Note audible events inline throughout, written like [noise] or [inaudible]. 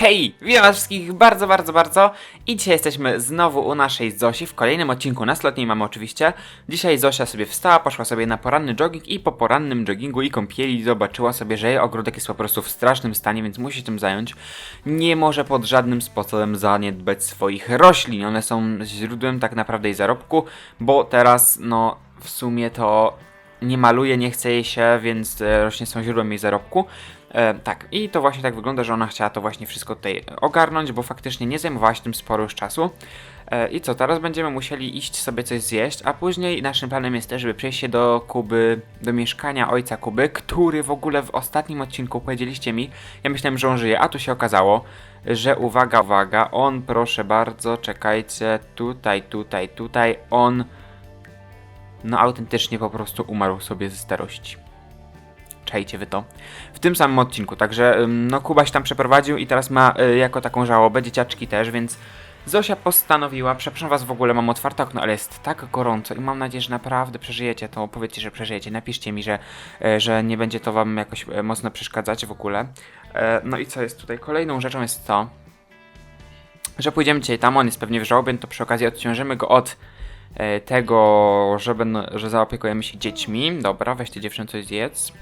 Hej, witam was wszystkich bardzo, bardzo, bardzo i dzisiaj jesteśmy znowu u naszej Zosi w kolejnym odcinku na slotniej mamy oczywiście. Dzisiaj Zosia sobie wstała, poszła sobie na poranny jogging i po porannym joggingu i kąpieli zobaczyła sobie, że jej ogródek jest po prostu w strasznym stanie, więc musi się tym zająć. Nie może pod żadnym sposobem zaniedbać swoich roślin, one są źródłem tak naprawdę jej zarobku, bo teraz no w sumie to nie maluje, nie chce jej się, więc e, rośnie są źródłem jej zarobku. E, tak, i to właśnie tak wygląda, że ona chciała to właśnie wszystko tutaj ogarnąć, bo faktycznie nie zajmowała się tym sporo już czasu. E, I co, teraz będziemy musieli iść sobie coś zjeść, a później naszym planem jest też, żeby przejść się do Kuby, do mieszkania ojca Kuby, który w ogóle w ostatnim odcinku powiedzieliście mi, ja myślałem, że on żyje, a tu się okazało, że uwaga, uwaga, on proszę bardzo, czekajcie, tutaj, tutaj, tutaj, on no autentycznie po prostu umarł sobie ze starości. Czajcie wy to. W tym samym odcinku, także no Kuba się tam przeprowadził i teraz ma y, jako taką żałobę, dzieciaczki też, więc Zosia postanowiła, przepraszam was w ogóle, mam otwarte okno, ale jest tak gorąco i mam nadzieję, że naprawdę przeżyjecie to, powiedzcie, że przeżyjecie, napiszcie mi, że, e, że nie będzie to wam jakoś e, mocno przeszkadzać w ogóle. E, No i co jest tutaj? Kolejną rzeczą jest to, że pójdziemy dzisiaj tam, on jest pewnie w żałobie, no to przy okazji odciążymy go od e, tego, że, będą, że zaopiekujemy się dziećmi. Dobra, weźcie dziewczyn coś zjedz.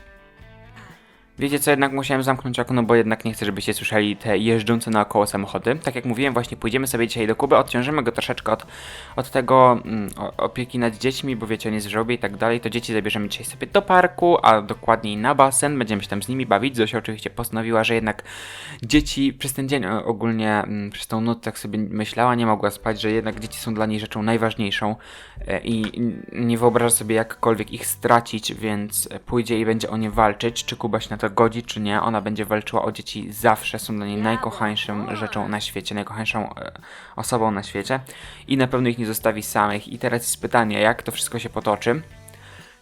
Wiecie co, jednak musiałem zamknąć okno, bo jednak nie chcę, żebyście słyszeli te jeżdżące naokoło samochody. Tak jak mówiłem, właśnie pójdziemy sobie dzisiaj do Kuby, odciążymy go troszeczkę od, od tego mm, opieki nad dziećmi, bo wiecie, on jest w i tak dalej, to dzieci zabierzemy dzisiaj sobie do parku, a dokładniej na basen, będziemy się tam z nimi bawić. Zosia oczywiście postanowiła, że jednak dzieci przez ten dzień o- ogólnie, mm, przez tą noc tak sobie myślała, nie mogła spać, że jednak dzieci są dla niej rzeczą najważniejszą e, i nie wyobraża sobie jakkolwiek ich stracić, więc pójdzie i będzie o nie walczyć, czy Kuba się na to godzi, czy nie. Ona będzie walczyła o dzieci zawsze, są dla niej najkochańszą rzeczą na świecie, najkochańszą e, osobą na świecie i na pewno ich nie zostawi samych. I teraz jest pytanie, jak to wszystko się potoczy.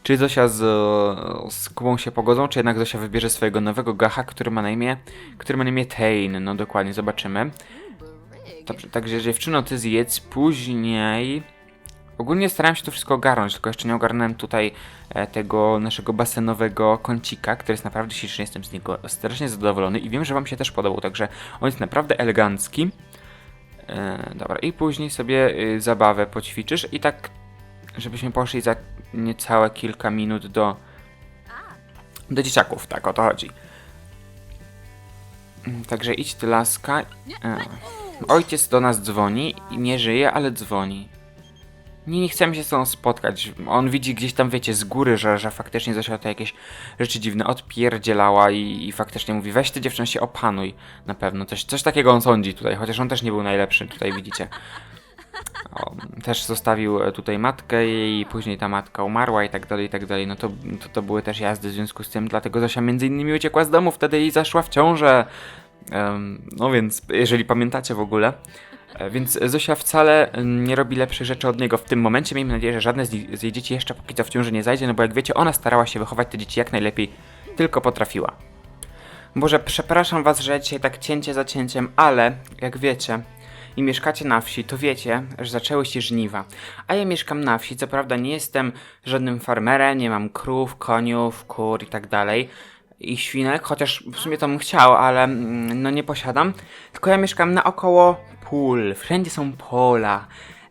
Czy Zosia z, z Kubą się pogodzą, czy jednak Zosia wybierze swojego nowego gacha, który ma na imię, który ma na imię Tain, no dokładnie, zobaczymy. Dobrze, także dziewczyno, ty zjedz później. Ogólnie starałem się to wszystko ogarnąć, tylko jeszcze nie ogarnąłem tutaj e, tego naszego basenowego kącika, który jest naprawdę śliczny, jestem z niego strasznie zadowolony i wiem, że wam się też podobał, także on jest naprawdę elegancki. E, dobra, i później sobie y, zabawę poćwiczysz i tak, żebyśmy poszli za niecałe kilka minut do do dzieciaków, tak o to chodzi. Także idź ty laska. E, ojciec do nas dzwoni nie żyje, ale dzwoni. Nie, nie chcemy się z tą spotkać. On widzi gdzieś tam, wiecie, z góry, że, że faktycznie Zosia to jakieś rzeczy dziwne odpierdzielała i, i faktycznie mówi, weź ty dziewczyn się opanuj. Na pewno. Coś, coś takiego on sądzi tutaj, chociaż on też nie był najlepszy, tutaj widzicie. O, też zostawił e, tutaj matkę i później ta matka umarła i tak dalej, i tak dalej. No to, to, to były też jazdy w związku z tym, dlatego Zosia między innymi uciekła z domu wtedy i zaszła w ciążę. Em, no więc, jeżeli pamiętacie w ogóle. E, Więc Zosia wcale mm, nie robi lepszych rzeczy od niego w tym momencie. Miejmy nadzieję, że żadne z, z jej dzieci jeszcze póki co w ciąży nie zajdzie, no bo jak wiecie, ona starała się wychować te dzieci jak najlepiej tylko potrafiła. Boże, przepraszam was, że dzisiaj tak cięcie za cięciem, ale jak wiecie i mieszkacie na wsi, to wiecie, że zaczęły się żniwa. A ja mieszkam na wsi, co prawda nie jestem żadnym farmerem, nie mam krów, koniów, kur i tak dalej. I świnek, chociaż w sumie to bym chciał, ale mm, no nie posiadam. Tylko ja mieszkam naokoło pól, wszędzie są pola.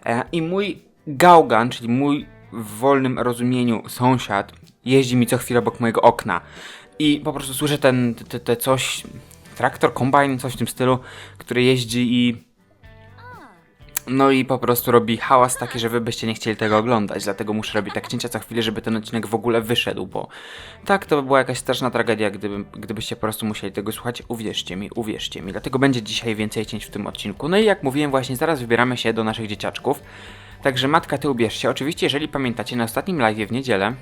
E, I mój gałgan, czyli mój w wolnym rozumieniu sąsiad, jeździ mi co chwilę obok mojego okna. I po prostu słyszę ten, te, te coś, traktor, kombajn, coś w tym stylu, który jeździ i no i po prostu robi hałas taki, że wy byście nie chcieli tego oglądać, dlatego muszę robić tak cięcia co chwilę, żeby ten odcinek w ogóle wyszedł, bo tak to by była jakaś straszna tragedia, gdyby, gdybyście po prostu musieli tego słuchać. Uwierzcie mi, uwierzcie mi. Dlatego będzie dzisiaj więcej cięć w tym odcinku. No i jak mówiłem właśnie, zaraz wybieramy się do naszych dzieciaczków. Także matka, ty ubierz się. Oczywiście, jeżeli pamiętacie, na ostatnim live w niedzielę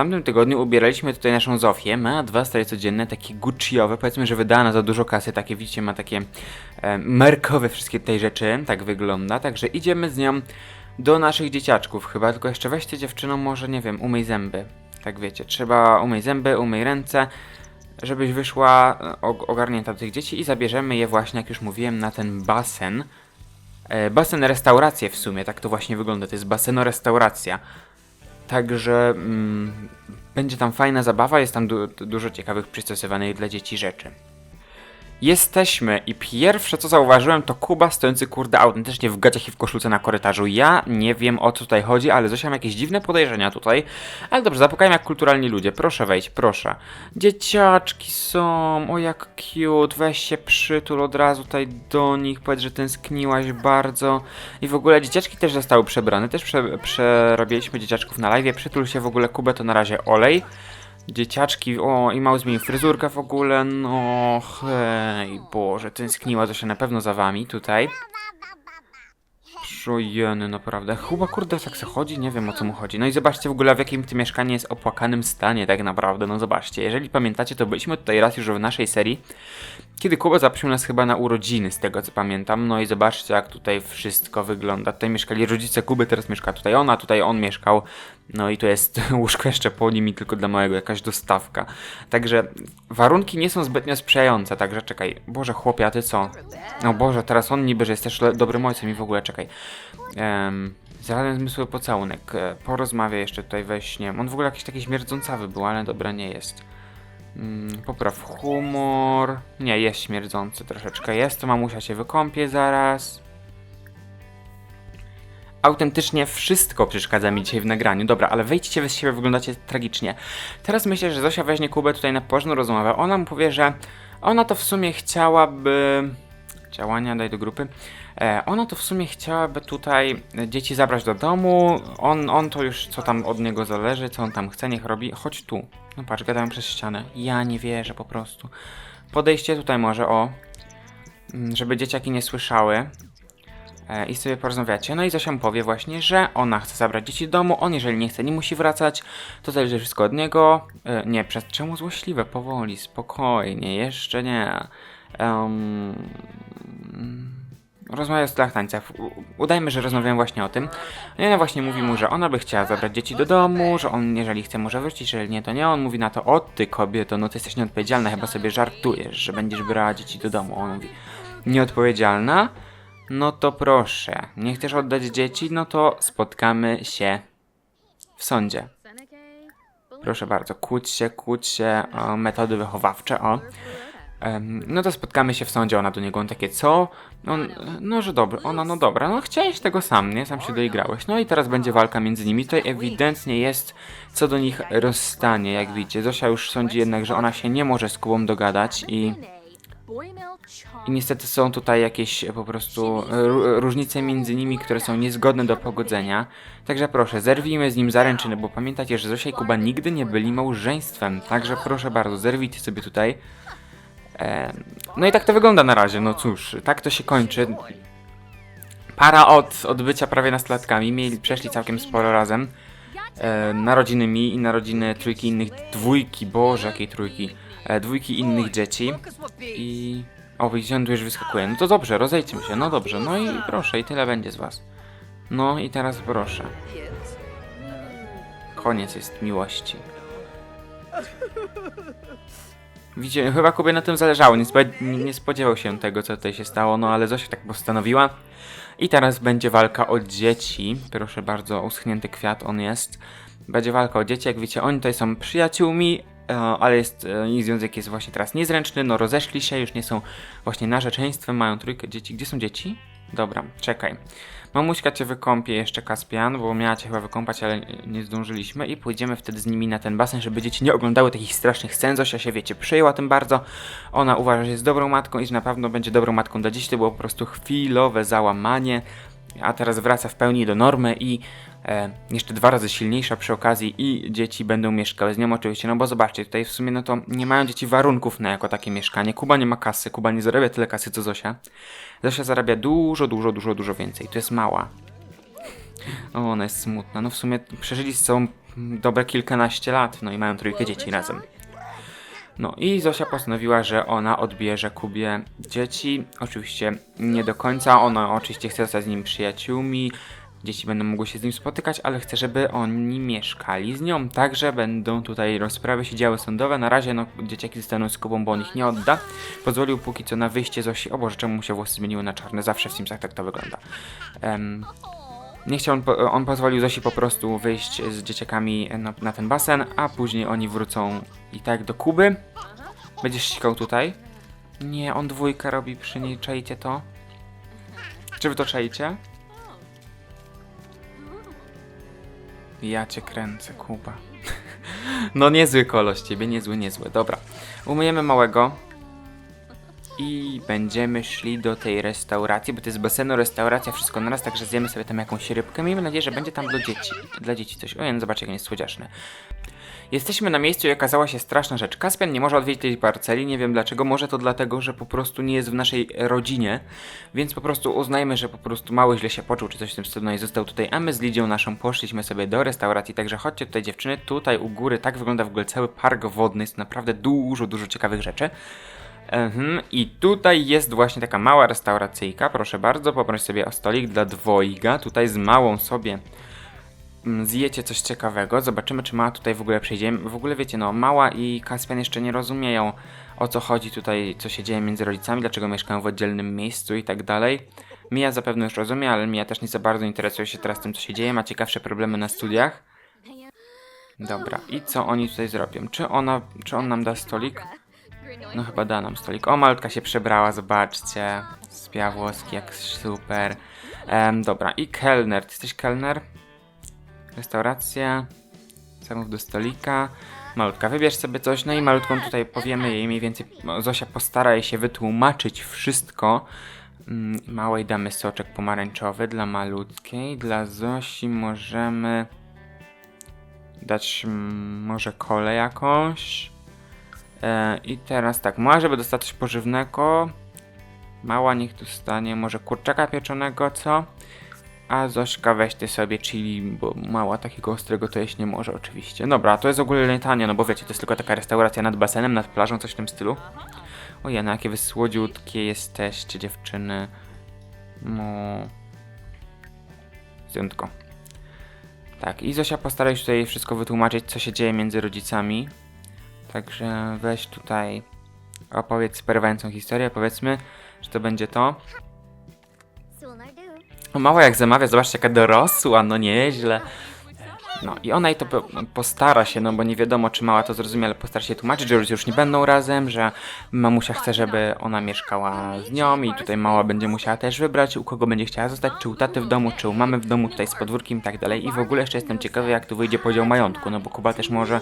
tamtym tygodniu ubieraliśmy tutaj naszą Zofię. Ma dwa stroje codzienne, takie Gucciowe. Powiedzmy, że wydana za dużo kasy. Takie, widzicie, ma takie e, markowe wszystkie tej rzeczy. Tak wygląda. Także idziemy z nią do naszych dzieciaczków chyba. Tylko jeszcze weźcie dziewczyną, może, nie wiem, umyj zęby. Tak wiecie, trzeba umyj zęby, umyj ręce, żebyś wyszła e, og- ogarnięta do tych dzieci i zabierzemy je właśnie, jak już mówiłem, na ten basen. E, basen restaurację w sumie, tak to właśnie wygląda. To jest baseno-restauracja. Także mm, będzie tam fajna zabawa, jest tam du dużo ciekawych przystosowanych dla dzieci rzeczy. Jesteśmy i pierwsze co zauważyłem to Kuba stojący kurde autentycznie w gaciach i w koszulce na korytarzu. Ja nie wiem o co tutaj chodzi, ale Zosia ma jakieś dziwne podejrzenia tutaj. Ale dobrze, zapukajmy jak kulturalni ludzie. Proszę wejść, proszę. Dzieciaczki są, o jak cute, weź się przytul od razu tutaj do nich, powiedz, że tęskniłaś bardzo. I w ogóle dzieciaczki też zostały przebrane, też prze, przerobiliśmy dzieciaczków na live. Przytul się w ogóle Kubę to na razie olej. Dzieciaczki, o i mało zmienił fryzurkę w ogóle, no hej, Boże, tęskniła to się na pewno za wami tutaj. Przojeny, naprawdę. Chyba kurde tak se chodzi, nie wiem o co mu chodzi. No i zobaczcie w ogóle w jakim to mieszkanie jest opłakanym stanie tak naprawdę, no zobaczcie. Jeżeli pamiętacie, to byliśmy tutaj raz już w naszej serii, kiedy Kuba zaprosił nas chyba na urodziny, z tego co pamiętam. No i zobaczcie jak tutaj wszystko wygląda. Tutaj mieszkali rodzice Kuby, teraz mieszka tutaj ona, tutaj on mieszkał. No i tu jest [laughs] łóżko jeszcze po nim tylko dla małego jakaś dostawka. Także warunki nie są zbytnio sprzyjające, także czekaj. Boże chłopie, a ty co? No Boże, teraz on niby, że jest też dobrym ojcem i w ogóle czekaj. Um, Zaradny zmysłowy pocałunek. E, Porozmawia jeszcze tutaj we śnie. On w ogóle jakiś taki śmierdzącawy był, ale dobra, nie jest. Mm, popraw humor. Nie, jest śmierdzący troszeczkę. Jest, to mamusia się wykąpie zaraz. Autentycznie wszystko przeszkadza mi dzisiaj w nagraniu. Dobra, ale wejdźcie z siebie, wyglądacie tragicznie. Teraz myślę, że Zosia weźmie Kubę tutaj na poważną rozmowę. Ona mu powie, że ona to w sumie chciałaby... Działania, daj do grupy. E, ona to w sumie chciałaby tutaj dzieci zabrać do domu. On, on to już co tam od niego zależy, co on tam chce, niech robi. Chodź tu. No patrz, gadają przez ścianę. Ja nie wierzę po prostu. Podejście tutaj może, o. Mm, Żeby dzieciaki nie słyszały. E, I sobie porozmawiacie. No i Zosia mu powie właśnie, że ona chce zabrać dzieci do domu. On, jeżeli nie chce, nie musi wracać. To zależy wszystko od niego. E, nie, przez czemu złośliwe? Powoli, spokojnie, jeszcze nie. Um, rozmawia o stylach tańca. U- Udajmy, że rozmawiam właśnie o tym. No i ona właśnie mówi mu, że ona by chciała zabrać dzieci do domu, że on jeżeli chce może wrócić, jeżeli nie to nie. On mówi na to, o ty kobieto, no ty jesteś nieodpowiedzialna, chyba sobie żartujesz, że będziesz brała dzieci do domu. On mówi, nieodpowiedzialna? No to proszę, nie chcesz oddać dzieci? No to spotkamy się w sądzie. Proszę bardzo, kłóć się, kłóć się o metody wychowawcze, o. Em, no to spotkamy się w sądzie, ona do niego, on takie, co? On, no, że dobra, ona, no dobra, no chciałeś tego sam, nie? Sam się doigrałeś. No i teraz będzie walka między nimi. Tutaj ewidentnie jest co do nich rozstanie, jak widzicie. Zosia już sądzi jednak, że ona się nie może z Kubą dogadać i, i niestety są tutaj jakieś e, po prostu e, ró- różnice między nimi, które są niezgodne do pogodzenia. Także proszę, zerwijmy z nim zaręczyny, bo pamiętajcie, że Zosia i Kuba nigdy nie byli małżeństwem. Także proszę bardzo, zerwijcie sobie tutaj. No i tak to wygląda na razie, no cóż, tak to się kończy. Para od odbycia prawie nastolatkami, mieli, przeszli całkiem sporo razem. E, narodziny mi i narodziny trójki innych, dwójki, boże jakiej trójki, e, dwójki innych dzieci. I... O, widziałem, już wyskakuje. No to dobrze, rozejdźmy się, no dobrze, no i proszę, i tyle będzie z was. No i teraz proszę. Koniec jest miłości. Widzicie, chyba Kubie na tym zależało. Nie, nie spodziewał się tego, co tutaj się stało, no ale Zosia tak postanowiła. I teraz będzie walka o dzieci. Proszę bardzo, uschnięty kwiat on jest. Będzie walka o dzieci, jak wiecie, oni tutaj są przyjaciółmi, e, ale jest, e, ich związek jest właśnie teraz niezręczny, no rozeszli się, już nie są właśnie narzeczeństwem, mają trójkę dzieci. Gdzie są dzieci? Dobra, czekaj. Mamuśka cię wykąpie jeszcze Kaspian, bo miała cię chyba wykąpać, ale nie zdążyliśmy i pójdziemy wtedy z nimi na ten basen, żeby dzieci nie oglądały takich strasznych scen. Zosia się, wiecie, przejęła tym bardzo. Ona uważa, że jest dobrą matką i że na pewno będzie dobrą matką dla dzieci. To było po prostu chwilowe załamanie, a teraz wraca w pełni do normy i e, jeszcze dwa razy silniejsza przy okazji i dzieci będą mieszkały z nią oczywiście, no bo zobaczcie, tutaj w sumie no to nie mają dzieci warunków na jako takie mieszkanie. Kuba nie ma kasy, Kuba nie zarabia tyle kasy co Zosia. Zosia zarabia dużo, dużo, dużo, dużo więcej. To jest mała. O, ona jest smutna. No w sumie przeżyli z sobą dobre kilkanaście lat, no i mają trójkę dzieci razem. No i Zosia postanowiła, że ona odbierze Kubie dzieci. Oczywiście nie do końca, ona oczywiście chce zostać z nim przyjaciółmi. Dzieci będą mogły się z nim spotykać, ale chce, żeby oni mieszkali z nią. Także będą tutaj rozprawy się działy sądowe. Na razie no, dzieciaki zostaną z Kubą, bo on ich nie odda. Pozwolił póki co na wyjście Zosi. O Boże, czemu mu się włosy zmieniły na czarne? Zawsze w Simsach tak to wygląda. Em, nie chciał, on, on pozwolił Zosi po prostu wyjść z dzieciakami na, na ten basen, a później oni wrócą i tak do Kuby. Będziesz sikał tutaj? Nie, on dwójkę robi przy to? Czy wy to czajcie? Ja cię kręcę, Kuba. [laughs] No niezły kolos ciebie, niezły, niezły. Dobra, umyjemy małego. I będziemy szli do tej restauracji, bo to jest basenu, restauracja, wszystko naraz, także zjemy sobie tam jakąś rybkę. Miejmy nadzieję, że będzie tam dla dzieci. Dla dzieci coś. O, no zobaczcie, jak on jest słodziaszny. Jesteśmy na miejscu i okazała się straszna rzecz. Kaspian nie może odwiedzić tej parceli, nie wiem dlaczego. Może to dlatego, że po prostu nie jest w naszej rodzinie, więc po prostu uznajmy, że po prostu mały źle się poczuł, czy coś w tym stylu, no i został tutaj. A my z Lidią naszą poszliśmy sobie do restauracji, także chodźcie tutaj dziewczyny, tutaj u góry, tak wygląda w ogóle cały park wodny, jest naprawdę dużo, dużo ciekawych rzeczy. Mhm, I tutaj jest właśnie taka mała restauracyjka, proszę bardzo, poproś sobie o stolik dla dwojga, tutaj z małą sobie zjecie coś ciekawego, zobaczymy czy Mała tutaj w ogóle przejdzie. W ogóle wiecie, no Mała i Kaspian jeszcze nie rozumieją o co chodzi tutaj, co się dzieje między rodzicami, dlaczego mieszkają w oddzielnym miejscu i tak dalej. Mia zapewne już rozumie, ale Mia też nie za bardzo interesuje się teraz tym co się dzieje, ma ciekawsze problemy na studiach. Dobra, i co oni tutaj zrobią? Czy ona, czy on nam da stolik? No chyba da nam stolik. O, malutka się przebrała, zobaczcie. Spia włoski, jak super. Em, dobra, i kelner. Ty jesteś kelner? Restauracja. Zamów do stolika. Malutka, wybierz sobie coś. No i malutką tutaj powiemy jej mniej więcej. no, Zosia postara się wytłumaczyć wszystko. Mm, Małej damy soczek pomarańczowy dla malutkiej. Dla Zosi możemy dać może kolę jakąś. E, I teraz tak, mała, żeby dostać coś pożywnego. Mała niech tu stanie, może kurczaka pieczonego, co? A Zośka weź ty sobie chili, bo mała takiego ostrego to jeść nie może oczywiście. Dobra, to jest ogólnie tanie, no bo wiecie, to jest tylko taka restauracja nad basenem, nad plażą, coś w tym stylu. Ojej, no jakie wy słodziutkie jesteście dziewczyny. No... Zdjętko. Tak, i Zosia postaraj się tutaj wszystko wytłumaczyć, co się dzieje między rodzicami. Także weź tutaj opowiedz perwającą historię, powiedzmy, że to będzie to. O, mała jak zamawia, zobaczcie jaka dorosła, no nieźle. No i ona i to po, postara się, no bo nie wiadomo czy mała to zrozumie, ale postara się tłumaczyć, że już nie będą razem, że mamusia chce, żeby ona mieszkała z nią i tutaj mała będzie musiała też wybrać, u kogo będzie chciała zostać, czy u taty w domu, czy u mamy w domu, tutaj z podwórkiem i tak dalej. I w ogóle jeszcze jestem ciekawy jak tu wyjdzie podział majątku, no bo Kuba też może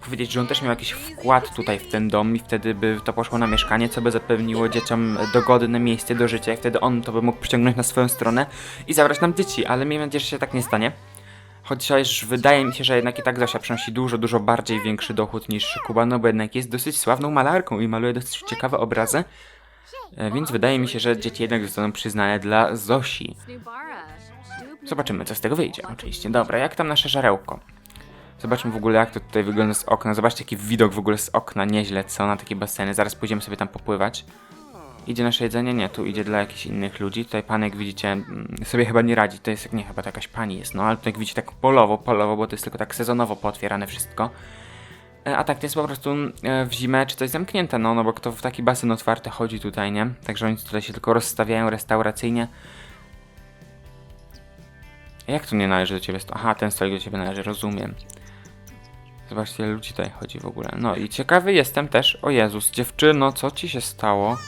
powiedzieć, że on też miał jakiś wkład tutaj w ten dom i wtedy by to poszło na mieszkanie, co by zapewniło dzieciom dogodne miejsce do życia i wtedy on to by mógł przyciągnąć na swoją stronę i zabrać nam dzieci, ale miejmy nadzieję, że się tak nie stanie. Chociaż wydaje mi się, że jednak i tak Zosia przynosi dużo, dużo bardziej większy dochód niż Kuba, no bo jednak jest dosyć sławną malarką i maluje dosyć ciekawe obrazy. E, Więc wydaje mi się, że dzieci jednak zostaną przyznane dla Zosi. Zobaczymy, co z tego wyjdzie. Oczywiście. Dobra, jak tam nasze żarełko? Zobaczmy w ogóle, jak to tutaj wygląda z okna. Zobaczcie, jaki widok w ogóle z okna. Nieźle, co? Na takie baseny. Zaraz pójdziemy sobie tam popływać. Idzie nasze jedzenie? Nie, tu idzie dla jakichś innych ludzi. Tutaj pan, jak widzicie, mm, sobie chyba nie radzi. To jest, jak nie, chyba to jakaś pani jest. No, ale tutaj jak widzicie, tak polowo, polowo, bo to jest tylko tak sezonowo pootwierane wszystko. E, A tak, to jest po prostu mm, e, w zimę czy coś zamknięte, no, no bo kto w taki basen otwarty chodzi tutaj, nie? Także oni tutaj się tylko rozstawiają restauracyjnie. Jak tu nie należy do ciebie? Aha, ten stolik do ciebie należy, rozumiem. Zobaczcie, ile ludzi tutaj chodzi w ogóle. No i ciekawy jestem też, o Jezus, dziewczyno, co ci się stało?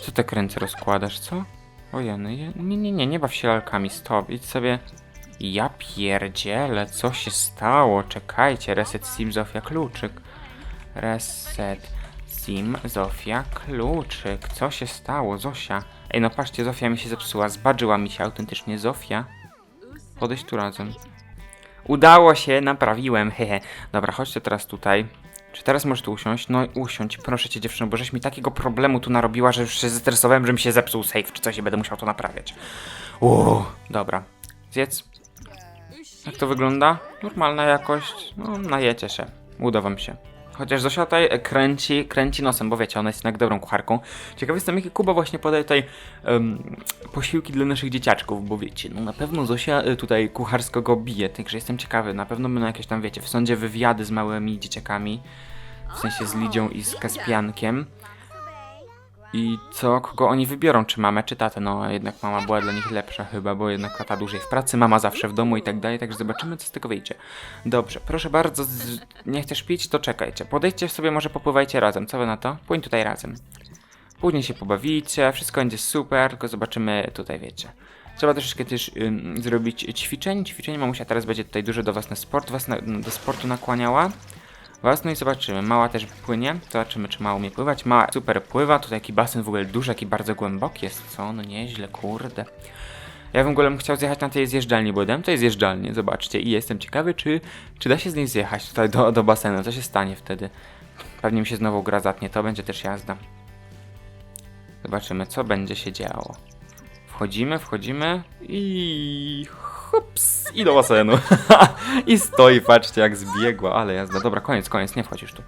Co te kręce rozkładasz, co? Ojeny, je- nie, nie, nie, nie baw się lalkami, stop, idź sobie... Ja pierdzielę, co się stało? Czekajcie, reset sim Zofia kluczyk. Reset sim Zofia kluczyk. Co się stało, Zosia? Ej, no patrzcie, Zofia mi się zepsuła, zbadżyła mi się autentycznie Zofia. Podejść tu razem. Udało się, naprawiłem, hehe. Dobra, chodźcie teraz tutaj. Czy teraz możesz tu usiąść? No usiądź, proszę cię dziewczyno, bo żeś mi takiego problemu tu narobiła, że już się zestresowałem, że mi się zepsuł save czy coś i będę musiał to naprawiać. Uuu, dobra. Zjedz. Jak to wygląda? Normalna jakość. No, najecie się. Uda wam się. Chociaż Zosia tutaj e, kręci, kręci nosem, bo wiecie, ona jest jednak dobrą kucharką. Ciekawy jestem, jaki Kuba właśnie podaje tutaj em, posiłki dla naszych dzieciaczków, bo wiecie, no na pewno Zosia e, tutaj kucharsko go bije, także jestem ciekawy, na pewno będą jakieś tam, wiecie, w sądzie wywiady z małymi dzieciakami, w sensie z Lidzią i z Kaspiankiem. I co, kogo oni wybiorą, czy mamę, czy tatę? No, jednak mama była dla nich lepsza chyba, bo jednak tata dłużej w pracy, mama zawsze w domu i tak dalej, także zobaczymy, co z tego wyjdzie. Dobrze, proszę bardzo, z... nie chcesz pić, to czekajcie. Podejdźcie sobie, może popływajcie razem, co wy na to? Płyń tutaj razem. Później się pobawicie, wszystko będzie super, tylko zobaczymy tutaj, wiecie. Trzeba troszeczkę też ym, zrobić ćwiczeń. Ćwiczeń mamusia teraz będzie tutaj dużo do was na sport, was na, do sportu nakłaniała. Was, no i zobaczymy. Mała też płynie. Zobaczymy, czy mała umie pływać. Mała super pływa. Tutaj taki basen w ogóle duży, jaki bardzo głęboki jest, co? No nieźle, kurde. Ja w ogóle bym chciał zjechać na tej zjeżdżalni, bo dam to zjeżdżalnię, zobaczcie. I jestem ciekawy, czy, czy da się z niej zjechać tutaj do, do basenu. Co się stanie wtedy? Pewnie mi się znowu gra zatnie, to będzie też jazda. Zobaczymy, co będzie się działo. Wchodzimy, wchodzimy i hops, i do basenu. [laughs] I stoi, patrzcie jak zbiegła, ale jazda. Dobra, koniec, koniec, nie wchodzisz tu.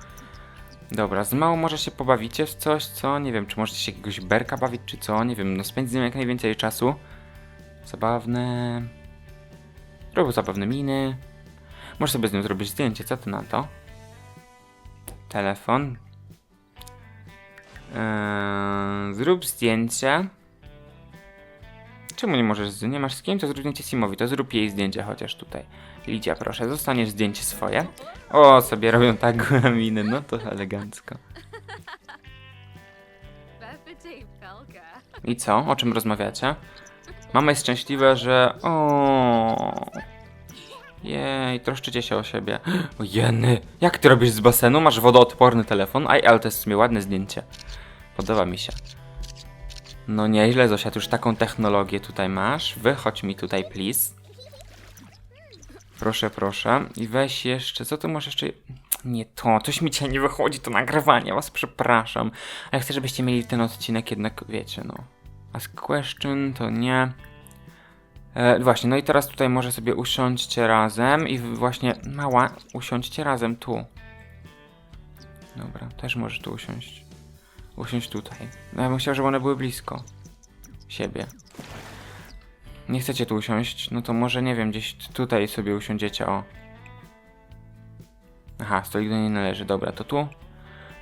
Dobra, z małą może się pobawicie w coś, co? Nie wiem, czy możecie się jakiegoś berka bawić, czy co? Nie wiem, no spędź z nią jak najwięcej czasu. Zabawne. Robię zabawne miny. Możesz sobie z nią zrobić zdjęcie, co ty na to? Telefon. Eee, zrób zdjęcie. Czemu nie możesz, nie masz z kim? To zrób Simowi, to zrób jej zdjęcie chociaż tutaj. Lidia, proszę, zostaniesz zdjęcie swoje. O, sobie robią tak miny, no to elegancko. I co? O czym rozmawiacie? Mama jest szczęśliwa, że... O. Jej, troszczycie się o siebie. O jeny, jak ty robisz z basenu? Masz wodoodporny telefon? Aj, ale to jest w sumie ładne zdjęcie. Podoba mi się. No nieźle, Zosia, już taką technologię tutaj masz. Wychodź mi tutaj, please. Proszę, proszę. I weź jeszcze, co tu masz jeszcze? Nie to, coś mi dzisiaj nie wychodzi, to nagrywanie, was przepraszam. Ale chcę, żebyście mieli ten odcinek jednak, wiecie, no. Ask question to nie. E, właśnie, no i teraz tutaj może sobie usiądźcie razem i właśnie, mała, usiądźcie razem tu. Dobra, też możesz tu usiąść. Usiąść tutaj. No ja bym chciał, żeby one były blisko siebie. Nie chcecie tu usiąść? No to może, nie wiem, gdzieś tutaj sobie usiądziecie, o. Aha, stolik do niej należy, dobra, to tu.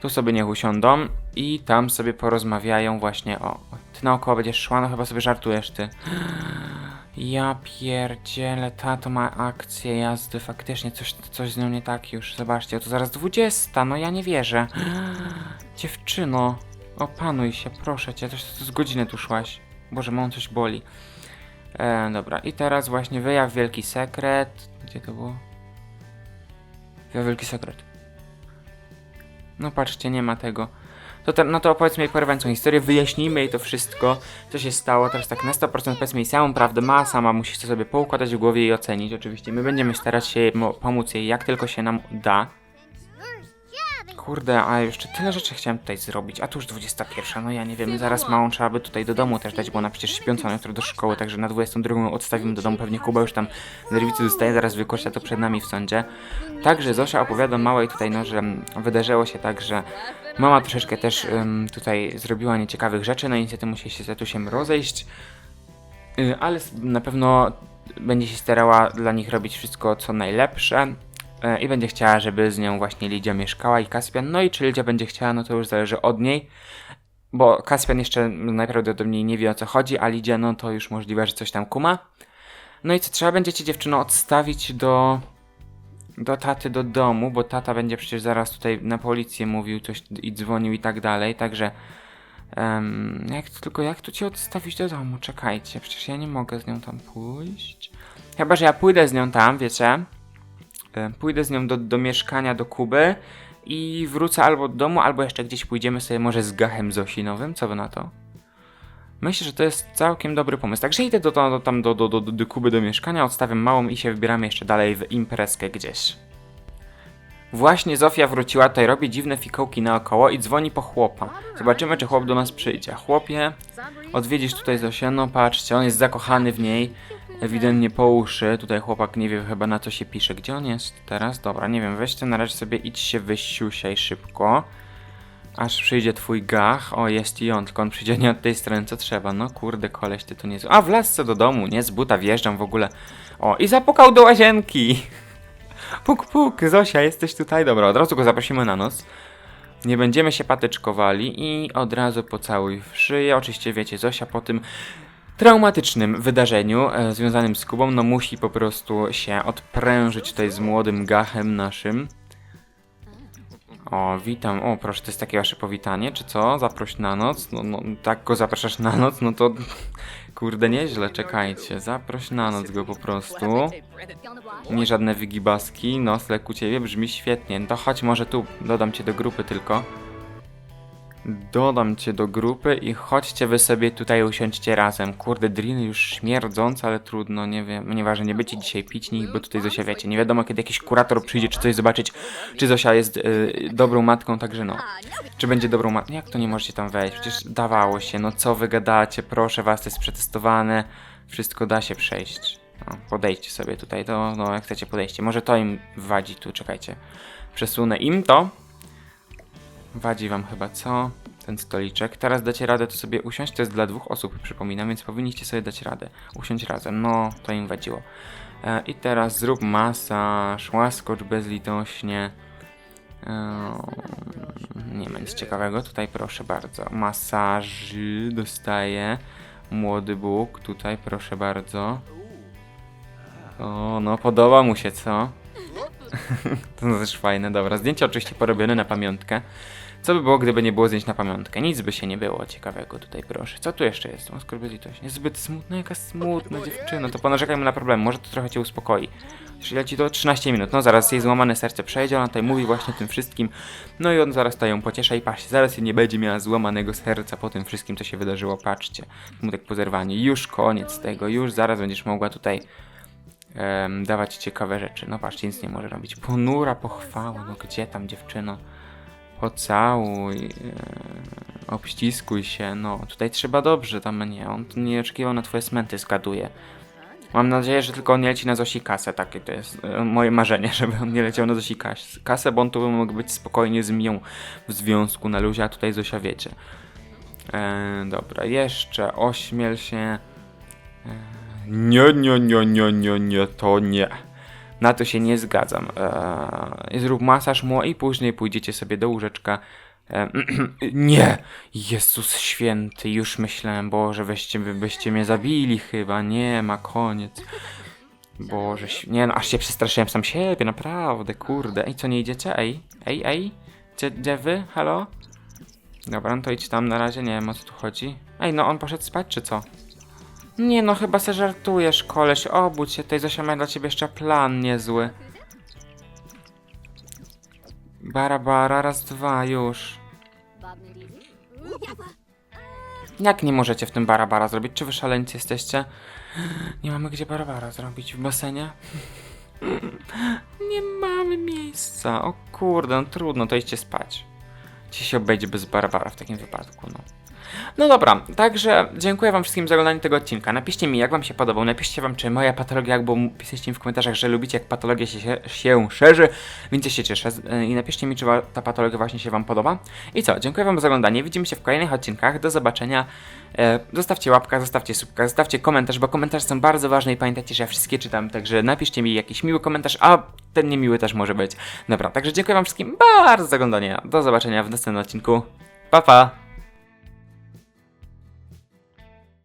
Tu sobie niech usiądą i tam sobie porozmawiają właśnie o... Ty naokoło będziesz szła, no chyba sobie żartujesz, ty. [gasps] Ja pierdzielę, tato ma akcję jazdy, faktycznie coś, coś z nią nie tak już, zobaczcie, to zaraz 20, no ja nie wierzę. [gasps] Dziewczyno, opanuj się, proszę cię, to z godzinę tu szłaś. Boże, mam coś boli. E, dobra, i teraz właśnie wyjaw wielki sekret. Gdzie to było? Wyjaw wielki sekret. No patrzcie, nie ma tego. To te, no to opowiedzmy jej porywającą historię, wyjaśnijmy jej to wszystko, co się stało. Teraz tak na 100% powiedzmy jej samą prawdę, ma, sama musi to sobie poukładać w głowie i ocenić. Oczywiście my będziemy starać się pomóc jej jak tylko się nam da. Kurde, a jeszcze tyle rzeczy chciałem tutaj zrobić, a tu już 21, no ja nie wiem, zaraz małą trzeba by tutaj do domu też dać, bo ona przecież śpiąca, ona jutro do szkoły, także na 22 odstawimy do domu, pewnie Kuba już tam nerwicy dostaje, zaraz wykośla to przed nami w sądzie. Także Zosia opowiada małej tutaj, no, że wydarzyło się tak, że mama troszeczkę też ym, tutaj zrobiła nieciekawych rzeczy, no i niestety musi się z tatusiem rozejść, Y, ale na pewno będzie się starała dla nich robić wszystko co najlepsze i będzie chciała, żeby z nią właśnie Lidia mieszkała i Kaspian. No i czy Lidia będzie chciała, no to już zależy od niej, bo Kaspian jeszcze najprawdopodobniej nie wie o co chodzi, a Lidia, no to już możliwe, że coś tam kuma. No i co, trzeba będzie cię dziewczyno odstawić do do taty do domu, bo tata będzie przecież zaraz tutaj na policję mówił coś i dzwonił i tak dalej, także em, jak to, tylko jak tu cię odstawić do domu? Czekajcie, przecież ja nie mogę z nią tam pójść. Chyba, że ja pójdę z nią tam, wiecie? E, Pójdę z nią do, do mieszkania, do Kuby i wrócę albo do domu, albo jeszcze gdzieś pójdziemy sobie może z Gachem Zosinowym, co wy na to? Myślę, że to jest całkiem dobry pomysł. Także idę do, do, tam do, do, do, do Kuby do mieszkania, odstawiam małą i się wybieramy jeszcze dalej w imprezkę gdzieś. Właśnie Zofia wróciła, tutaj robi dziwne fikołki naokoło i dzwoni po chłopa. Zobaczymy, czy chłop do nas przyjdzie. Chłopie, odwiedzisz tutaj Zosię, no patrzcie, on jest zakochany w niej, ewidentnie po uszy. Tutaj chłopak nie wie chyba na co się pisze. Gdzie on jest teraz? Dobra, nie wiem, weź ty na razie sobie idź się wysiusiaj szybko. Aż przyjdzie twój gach. O, jest i on, tylko on przyjdzie nie od tej strony, co trzeba. No kurde, koleś, ty tu nie... A, w lasce do domu, nie? Z buta wjeżdżam w ogóle. O, i zapukał do łazienki. [laughs] Puk, puk, Zosia, jesteś tutaj? Dobra, od razu go zaprosimy na noc. Nie będziemy się patyczkowali i od razu pocałuj w szyję. Oczywiście wiecie, Zosia po tym traumatycznym wydarzeniu e, związanym z Kubą, no musi po prostu się odprężyć tutaj z młodym gachem naszym. O, witam. O, proszę, to jest takie wasze powitanie, czy co? Zaproś na noc? No, no, tak go zapraszasz na noc, no to... Kurde, nieźle, czekajcie. Zaproś na noc go po prostu. Nie żadne wygibaski, nocleg u ciebie brzmi świetnie. No to chodź może tu, dodam cię do grupy tylko. Dodam cię do grupy i chodźcie wy sobie tutaj usiądźcie razem. Kurde, driny już śmierdzące, ale trudno, nie wiem. Nieważne, nie będziecie dzisiaj pić nich, bo tutaj Zosia wiecie. Nie wiadomo kiedy jakiś kurator przyjdzie, czy coś zobaczyć, czy Zosia jest y, dobrą matką, także no. Czy będzie dobrą matką? Jak to nie możecie tam wejść? Przecież dawało się, no co wy gadacie, proszę was, to jest przetestowane. Wszystko da się przejść. No, podejdźcie sobie tutaj, to no jak chcecie podejście. Może to im wadzi tu, czekajcie. Przesunę im to. Wadzi wam chyba co? Ten stoliczek. Teraz dacie radę tu sobie usiąść. To jest dla dwóch osób, przypominam, więc powinniście sobie dać radę. Usiąść razem. No, to im wadziło. E, I teraz zrób masaż, łaskocz bezlitośnie. E, nie ma nic ciekawego. Tutaj proszę bardzo. Masaży dostaje. Młody Bóg. Tutaj proszę bardzo. O, no podoba mu się, co? [laughs] to też fajne, dobra. Zdjęcie oczywiście porobione na pamiątkę. Co by było, gdyby nie było zdjęć na pamiątkę? Nic by się nie było ciekawego tutaj, proszę. Co tu jeszcze jest? O, skorbezitość. Niezbyt smutna, jaka smutna dziewczyna. To ponarzekajmy na problem, może to trochę cię uspokoi. Czyli leci to 13 minut. No zaraz jej złamane serce przejdzie, ona tutaj mówi właśnie tym wszystkim. No i on zaraz to ją pociesza i patrzcie, zaraz jej nie będzie miała złamanego serca po tym wszystkim, co się wydarzyło. Patrzcie. Smutek po zerwaniu. Już koniec tego, już zaraz będziesz mogła tutaj dawać ciekawe rzeczy. No patrzcie, nic nie może robić. Ponura pochwała, no gdzie tam dziewczyno? Pocałuj, e, obściskuj się, no tutaj trzeba dobrze, tam nie, on nie oczekiwał na twoje smenty, zgaduję. Mam nadzieję, że tylko on nie leci na Zosi kasę, takie to jest e, moje marzenie, [laughs] żeby on nie leciał na Zosi kas- kasę, bo on tu mógł być spokojnie z Mią w związku na luzie, a tutaj Zosia wiecie. E, dobra, jeszcze ośmiel się. E, nie, nie, nie, nie, nie, nie, to nie. Na to się nie zgadzam. Eee, zrób masaż mu i później pójdziecie sobie do łóżeczka. Eee, [clears throat] nie! Jezus święty, już myślałem, Boże, weźcie, byście mnie zabili chyba. Nie ma, koniec. Boże, nie no, aż się przestraszyłem sam siebie, naprawdę, kurde. Ej, co, nie idziecie? Ej, ej, ej? Gdzie, gdzie wy? Halo? Dobra, no to idź tam na razie, nie wiem o co tu chodzi. Ej, no on poszedł spać, czy co? Nie no, chyba se żartujesz, koleś. Obudź się, tutaj Zosia ma dla ciebie jeszcze plan niezły. Bara, bara, raz, dwa, już. Jak nie możecie w tym bara, bara zrobić? Czy wy szaleńcy jesteście? Nie mamy gdzie bara, bara zrobić w basenie? Nie mamy miejsca. O kurde, no trudno, to idźcie spać. Dzisiaj się obejdzie bez Barbara w takim wypadku, no. No dobra, także dziękuję wam wszystkim za oglądanie tego odcinka. Napiszcie mi, jak wam się podobał. Napiszcie wam, czy moja patologia, bo pisaliście mi w komentarzach, że lubicie, jak patologia się, się, się szerzy, więc ja się cieszę. Z- I napiszcie mi, czy ta patologia właśnie się wam podoba. I co, dziękuję wam za oglądanie. Widzimy się w kolejnych odcinkach. Do zobaczenia. E, zostawcie łapka, zostawcie subka, zostawcie komentarz, bo komentarze są bardzo ważne i pamiętajcie, że ja wszystkie czytam, także napiszcie mi jakiś miły komentarz, a ten niemiły też może być. Dobra, także dziękuję wam wszystkim bardzo za oglądanie. Do zobaczenia w następnym odcinku. Pa, pa!